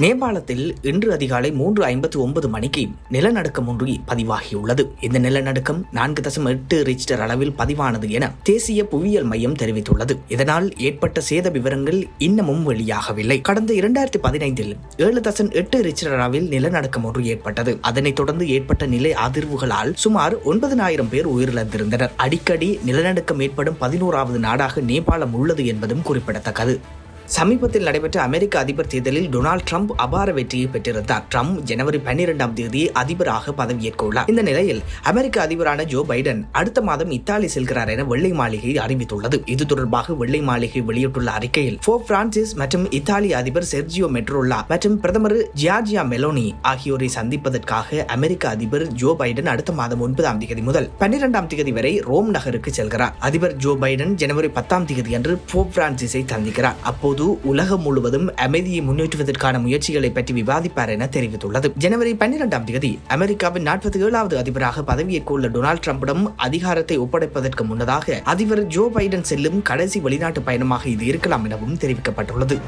நேபாளத்தில் இன்று அதிகாலை மூன்று ஐம்பத்தி ஒன்பது மணிக்கு நிலநடுக்கம் ஒன்று பதிவாகியுள்ளது. இந்த நிலநடுக்கம் நான்கு தசம் எட்டு ரிச்டர் அளவில் பதிவானது என தேசிய புவியியல் மையம் தெரிவித்துள்ளது. இதனால் ஏற்பட்ட சேத விவரங்கள் இன்னமும் வெளியாகவில்லை. கடந்த இரண்டாயிரத்தி பதினைந்தில் ஏழு தசம் எட்டு ரிச்டர் அளவில் நிலநடுக்கம் ஒன்று ஏற்பட்டது. அதனைத் தொடர்ந்து ஏற்பட்ட நிலை அதிர்வுகளால் சுமார் ஒன்பதனாயிரம் பேர் உயிரிழந்திருந்தனர். அடிக்கடி நிலநடுக்கம் ஏற்படும் பதினோராவது நாடாக நேபாளம் உள்ளது என்பதும் குறிப்பிடத்தக்கது. சமீபத்தில் நடைபெற்ற அமெரிக்க அதிபர் தேர்தலில் டொனால்ட் ட்ரம்ப் அபார வெற்றியை பெற்றிருந்தார். ட்ரம்ப் ஜனவரி பன்னிரெண்டாம் தேதி அதிபராக பதவியேற்க உள்ளார் இந்த நிலையில் அமெரிக்க அதிபரான ஜோ பைடன் அடுத்த மாதம் இத்தாலி செல்கிறார் என வெள்ளை மாளிகை அறிவித்துள்ளது. இது தொடர்பாக வெள்ளை மாளிகை வெளியிட்டுள்ள அறிக்கையில் போ பிரான்சிஸ் மற்றும் இத்தாலி அதிபர் செர்ஜியோ மெட்ரோல்லா மற்றும் பிரதமர் ஜியார்ஜியா மெலோனி ஆகியோரை சந்திப்பதற்காக அமெரிக்க அதிபர் ஜோ பைடன் அடுத்த மாதம் ஒன்பதாம் தேதி முதல் பன்னிரெண்டாம் தேதி வரை ரோம் நகருக்கு செல்கிறார். அதிபர் ஜோ பைடன் ஜனவரி பத்தாம் தேதி அன்று போப் பிரான்சிஸை சந்திக்கிறார். அப்போது உலகம் முழுவதும் அமைதியை முன்னேற்றுவதற்கான முயற்சிகளை பற்றி விவாதிப்பார் என தெரிவித்துள்ளது. ஜனவரி பன்னிரெண்டாம் தேதி அமெரிக்காவின் நாற்பத்தி ஏழாவது அதிபராக பதவியேற்க உள்ள டொனால்ட் ட்ரம்பிடம் அதிகாரத்தை ஒப்படைப்பதற்கு முன்னதாக அதிபர் ஜோ பைடன் செல்லும் கடைசி வெளிநாட்டு பயணமாக இது இருக்கலாம் எனவும் தெரிவிக்கப்பட்டுள்ளது.